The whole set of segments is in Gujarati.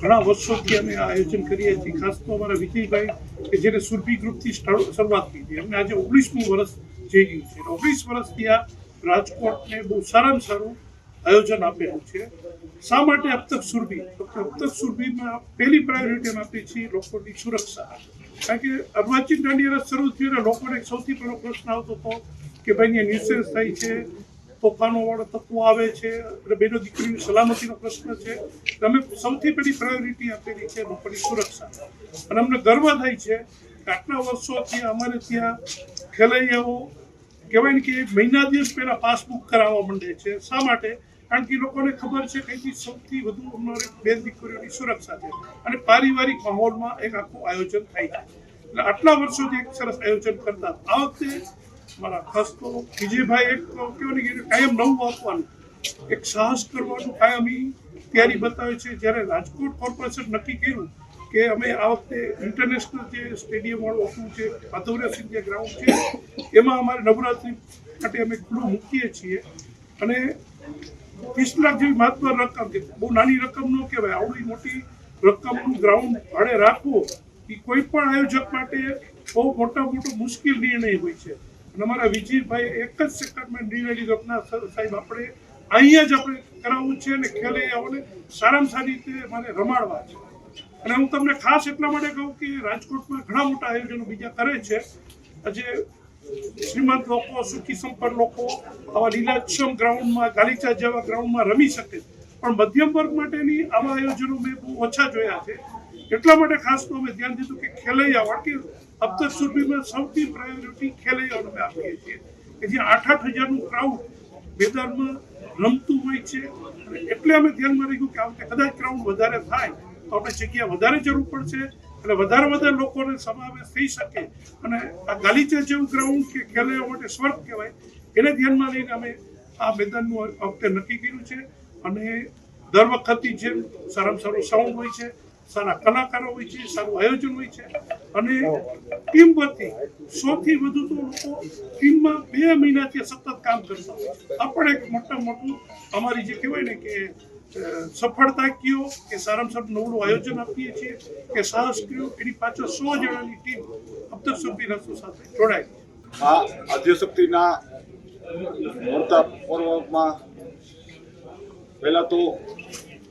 ઘણા વર્ષોથી અમે આ આયોજન કરીએ છીએ. ખાસ તો અમારા વિજયભાઈ કે જેને સુરભી ગ્રુપથી શરૂઆત કરી. હતી એમને આજે ઓગણીસમું વર્ષ જઈ ગયું છે. ઓગણીસ વર્ષથી આ રાજકોટને બહુ સારામાં સારું આયોજન આપેલું છે. શા માટે અબતક સુરભી? અબતક સુરભીમાં પહેલી પ્રાયોરિટી અમે આપીએ છીએ લોકોની સુરક્ષા. કારણ કે અર્વાચીન દાંડિયા શરૂ થયું લોકોને સૌથી પહેલો પ્રશ્ન આવતો હતો કે ભાઈ અહીંયા ન્યુસેન્સ થાય છે તોફાનો વાળા તત્વો આવે છે અને બેનો દીકરીની સલામતીનો પ્રશ્ન છે. અમે સૌથી પહેલી પ્રાયોરિટી આપેલી છે લોકોની સુરક્ષા. અને અમને ગર્વ થાય છે કે આટલા વર્ષોથી અમારે ત્યાં ખેલૈયાઓ કહેવાય ને કે મહિના દિવસ પહેલાં પાસબુક કરાવવા માંડે છે. શા માટે? કારણ કે લોકોને ખબર છે કે સૌથી વધુ અમારે બે દીકરીઓની સુરક્ષા છે. અને પારિવારિક માહોલમાં એક આખું આયોજન થાય છે. એટલે આટલા વર્ષોથી એક સરસ આયોજન કરતા આ વખતે મારા ખાસ તો વિજયભાઈ એક કહેવાય ને કે કાયમ નવું આપવાનું એક સાહસ કરવાનું કાયમી તૈયારી બતાવે છે. જ્યારે રાજકોટ કોર્પોરેશન નક્કી કર્યું કે અમે આ વખતે ઇન્ટરનેશનલ જે સ્ટેડિયમ વાળું છે જે માધવરાજ સિંધિયા ગ્રાઉન્ડ છે, એમાં અમારે નવરાત્રિ માટે અમે ખુલ્લું મૂકીએ છીએ. અને ત્રીસ લાખ જેવી મહત્વ રકમ કે બહુ નાની રકમ ન કહેવાય, આવડી મોટી રકમનું ગ્રાઉન્ડ ભાડે રાખવું એ કોઈ પણ આયોજક માટે બહુ મોટા મોટો મુશ્કેલ નિર્ણય હોય છે. અને અમારા વિજયભાઈ એક જ સેકન્ડમાં નિર્ણય લીધો સાહેબ, આપણે અહીંયા જ આપણે કરાવવું છે અને ખેલૈયાઓને સારામાં સારી રીતે મારે રમાડવા છે. અને હું તમને ખાસ એટલા માટે કહું કે રાજકોટમાં ઘણા મોટા આયોજનો બીજા કરે છે. આજે શ્રીમંત લોકો, સુખી સંપન્ન લોકો આવા લીલાક્ષમ ગ્રાઉન્ડમાં, ગાલીચા જેવા ગ્રાઉન્ડમાં રમી શકે પણ મધ્યમ વર્ગ માટેની આવા આયોજનો મેં બહુ ઓછા જોયા છે. એટલા માટે ખાસ તો અમે ધ્યાન દીધું કે ખેલૈયા કે અબતક સુધીમાં સૌથી પ્રાયોરિટી ખેલૈયાઓને અમે આપીએ છીએ. કે જે આઠ આઠ હજારનું ક્રાઉડ મેદાનમાં રમતું હોય છે. એટલે અમે ધ્યાનમાં રાખ્યું કે આ વખતે કદાચ ક્રાઉડ વધારે થાય, તો આપણે જગ્યા વધારે જરૂર પડશે એટલે વધારે વધારે લોકોને સમાવેશ થઈ શકે. અને આ ગાલીચા જેવું ગ્રાઉન્ડ કે ખેલૈયા માટે સ્વર્ગ કહેવાય, એને ધ્યાનમાં લઈને અમે આ મેદાનનું વખતે નક્કી કર્યું છે. અને દર વખતની જેમ સારામાં સારું સાઉન્ડ હોય છે. સારા કલાકારો હોય છે, સારું આયોજન હોય છે. અને ટીમ પરથી સૌથી વધુ તો લોકો ટીમમાં બે મહિનાથી સતત કામ કરતા હોય આ પણ એક મોટા મોટું અમારી જે કહેવાય ને કે સફળતા કયો કે સારામાં સારું નવડું આયોજન આપીએ છીએ કે સાહસ કયો, એની પાછળ સો જણાની ટીમ અબ્દુલ સુફી રસુ સાથે જોડાય આ આદ્યશક્તિના મોટા પર્વમાં પહેલાં તો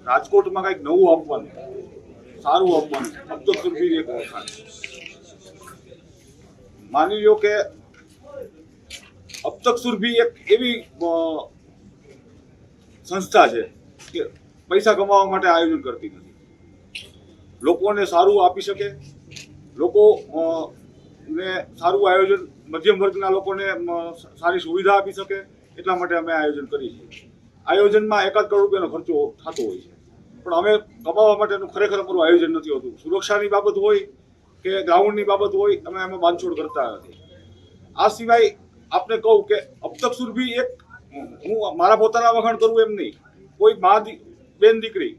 રાજકોટમાં કંઈક નવું આપવાનું સારું અપમાન. અબ્દુલ સુરભી એક વખાણ. માની લો કે અબતક સુરભી એક એવી સંસ્થા છે કે પૈસા કમાવા માટે આયોજન કરતી નથી. લોકોને સારું આપી શકે. લોકો ને સારું આયોજન, મધ્યમ વર્ગના લોકોને સારી સુવિધા આપી શકે. એટલા માટે અમે આયોજન કરીએ છીએ. આયોજનમાં એકાદ કરોડ રૂપિયાનો ખર્ચો થતો હોય છે. પણ અમે કમાવા માટેનું ખરેખર અમારું આયોજન નથી હોતું. સુરક્ષાની બાબત હોય કે ગ્રાઉન્ડની બાબત હોય, અમે એમાં બાંધછોડ કરતા નથી. આ સિવાય આપને કહું કે અબતક સુરભી એક હું મારા પોતાના વખાણ કરું એમ નહીં. કોઈ મા બેન દીકરી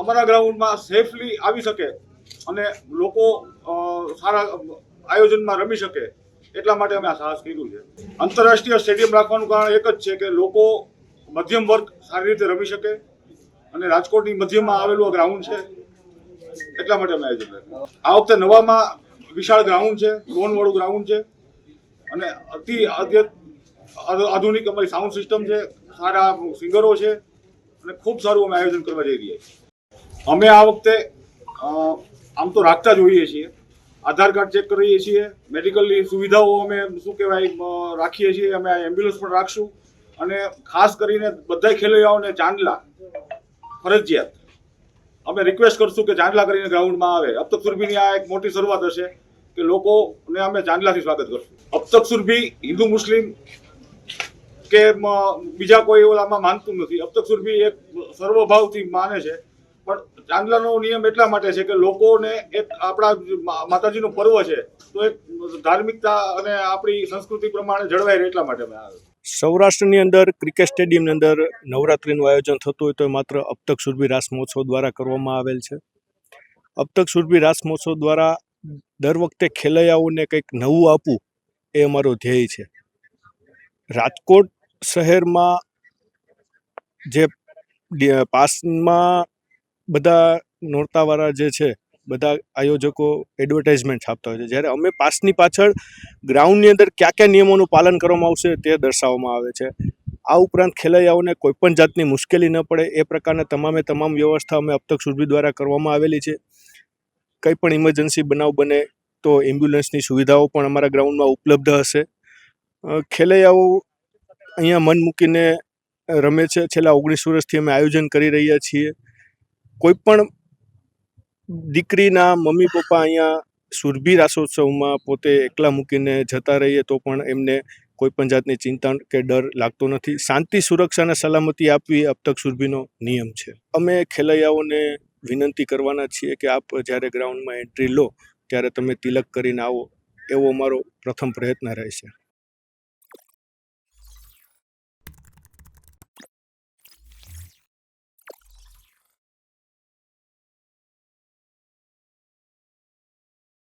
અમારા ગ્રાઉન્ડમાં સેફલી આવી શકે અને લોકો સારા આયોજનમાં રમી શકે એટલા માટે અમે આ સાહસ કર્યું છે. આંતરરાષ્ટ્રીય સ્ટેડિયમ રાખવાનું કારણ એક જ છે કે લોકો મધ્યમ વર્ગ સારી રીતે રમી શકે અને રાજકોટની મધ્યમાં આવેલું આ ગ્રાઉન્ડ છે. એટલા માટે અમે આયોજન આ વખતે નવામાં વિશાળ ગ્રાઉન્ડ છે લોન વાળું ગ્રાઉન્ડ છે. અને અતિ આધુનિક અમારી સાઉન્ડ સિસ્ટમ છે, સારા સિંગરો છે, અને ખૂબ સારું અમે આયોજન કરવા જઈ રહ્યા છીએ. અમે આ વખતે આમ તો રાખતા જ હોઈએ છીએ. આધાર કાર્ડ ચેક કરીએ છીએ. મેડિકલની સુવિધાઓ અમે, શું કહેવાય રાખીએ છીએ. અમે એમ્બ્યુલન્સ પણ રાખશું. અને ખાસ કરીને બધા ખેલૈયાઓને ચાંદલા ફરજિયાત. અમે રિક્વેસ્ટ કરશું કે ચાંદલા કરીને ગ્રાઉન્ડમાં આવે. અબતક સુરભીની આ એક મોટી શરૂઆત હશે કે લોકોને અમે ચાંદલાથી સ્વાગત કરશું. અબતક સુરભી, હિન્દુ મુસ્લિમ કે બીજા કોઈ ઓલામાં માનતું નથી. અબતક સુરભી એક સર્વભાવથી માને છે. પણ ચાંદલાનો નિયમ એટલા માટે છે કે લોકોને એક આપણા માતાજીનો પર્વ છે, તો એક ધાર્મિકતા અને આપણી સંસ્કૃતિ પ્રમાણે જળવાય રહે એટલા માટે અમે આ સૌરાષ્ટ્રની અંદર ક્રિકેટ સ્ટેડિયમની અંદર નવરાત્રિનું આયોજન થતું હોય તો એ માત્ર અબતક સુરભી રાસ મહોત્સવ દ્વારા કરવામાં આવેલ છે. અબતક સુરભી રાસ મહોત્સવ દ્વારા દર વખતે ખેલૈયાઓને કંઈક નવું આપવું એ અમારો ધ્યેય છે. રાજકોટ શહેરમાં જે પાસમાં બધા નોરતાવાળા જે છે બધા આયોજકો એડવર્ટાઇઝમેન્ટ છાપતા હોય છે. જ્યારે અમે પાસની પાછળ ગ્રાઉન્ડની અંદર કયા કયા નિયમોનું પાલન કરવામાં આવશે તે દર્શાવવામાં આવે છે. આ ઉપરાંત ખેલૈયાઓને કોઈપણ જાતની મુશ્કેલી ન પડે, એ પ્રકારના તમામે તમામ વ્યવસ્થા અમે અબતક સુરભી દ્વારા કરવામાં આવેલી છે. કંઈ પણ ઇમરજન્સી બનાવ બને તો એમ્બ્યુલન્સની સુવિધાઓ પણ અમારા ગ્રાઉન્ડમાં ઉપલબ્ધ હશે. ખેલૈયાઓ અહીંયા મન મૂકીને રમે છે. છેલ્લા ઓગણીસ વર્ષથી અમે આયોજન કરી રહ્યા છીએ. કોઈ પણ દીકરીના મમ્મી પપ્પા અહીંયા સુરભી રાસોત્સવમાં પોતે એકલા મૂકીને જતા રહીએ તો પણ એમને કોઈ પણ જાતની ચિંતા કે ડર લાગતો નથી. શાંતિ, સુરક્ષા અને સલામતી આપવી અપતક સુરભીનો નિયમ છે. અમે ખેલૈયાઓને વિનંતી કરવાના છીએ કે આપ જ્યારે ગ્રાઉન્ડમાં એન્ટ્રી લો, ત્યારે તમે તિલક કરીને આવો. એવો અમારો પ્રથમ પ્રયત્ન રહેશે.